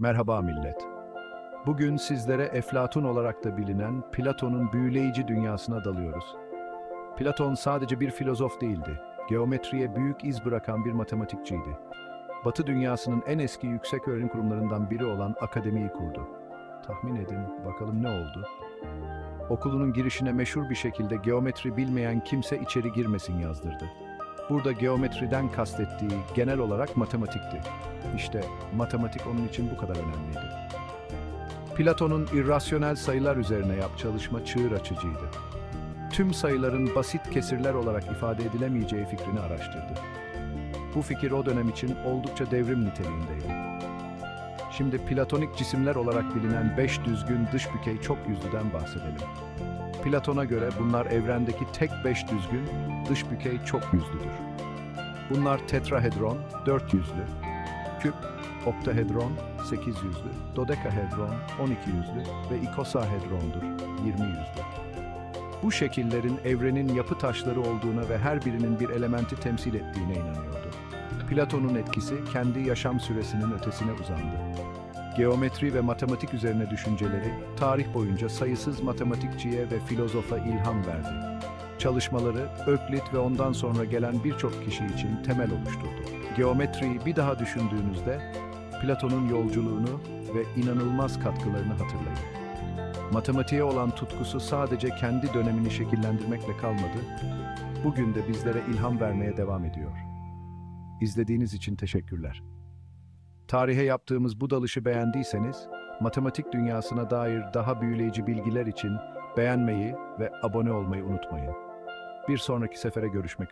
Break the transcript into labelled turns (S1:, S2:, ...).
S1: Merhaba millet. Bugün sizlere Eflatun olarak da bilinen Platon'un büyüleyici dünyasına dalıyoruz. Platon sadece bir filozof değildi. Geometriye büyük iz bırakan bir matematikçiydi. Batı dünyasının en eski yüksek öğrenim kurumlarından biri olan akademiyi kurdu. Tahmin edin bakalım ne oldu? Okulunun girişine meşhur bir şekilde geometri bilmeyen kimse içeri girmesin yazdırdı. Burada geometriden kastettiği genel olarak matematikti. İşte matematik onun için bu kadar önemliydi. Platon'un irrasyonel sayılar üzerine yap çalışma çığır açıcıydı. Tüm sayıların basit kesirler olarak ifade edilemeyeceği fikrini araştırdı. Bu fikir o dönem için oldukça devrim niteliğindeydi. Şimdi platonik cisimler olarak bilinen beş düzgün dış bükey çok yüzlüden bahsedelim. Platon'a göre bunlar evrendeki tek beş düzgün dış bükey çok yüzlüdür. Bunlar tetrahedron, dört yüzlü, küp, oktahedron, 8 yüzlü, dodekahedron, 12 yüzlü ve ikosahedrondur, 20 yüzlü. Bu şekillerin evrenin yapı taşları olduğuna ve her birinin bir elementi temsil ettiğine inanıyordu. Platon'un etkisi kendi yaşam süresinin ötesine uzandı. Geometri ve matematik üzerine düşünceleri tarih boyunca sayısız matematikçiye ve filozofa ilham verdi. Çalışmaları Öklit ve ondan sonra gelen birçok kişi için temel oluşturdu. Geometriyi bir daha düşündüğünüzde Platon'un yolculuğunu ve inanılmaz katkılarını hatırlayın. Matematiğe olan tutkusu sadece kendi dönemini şekillendirmekle kalmadı, bugün de bizlere ilham vermeye devam ediyor. İzlediğiniz için teşekkürler. Tarihe yaptığımız bu dalışı beğendiyseniz, matematik dünyasına dair daha büyüleyici bilgiler için beğenmeyi ve abone olmayı unutmayın. Bir sonraki sefere görüşmek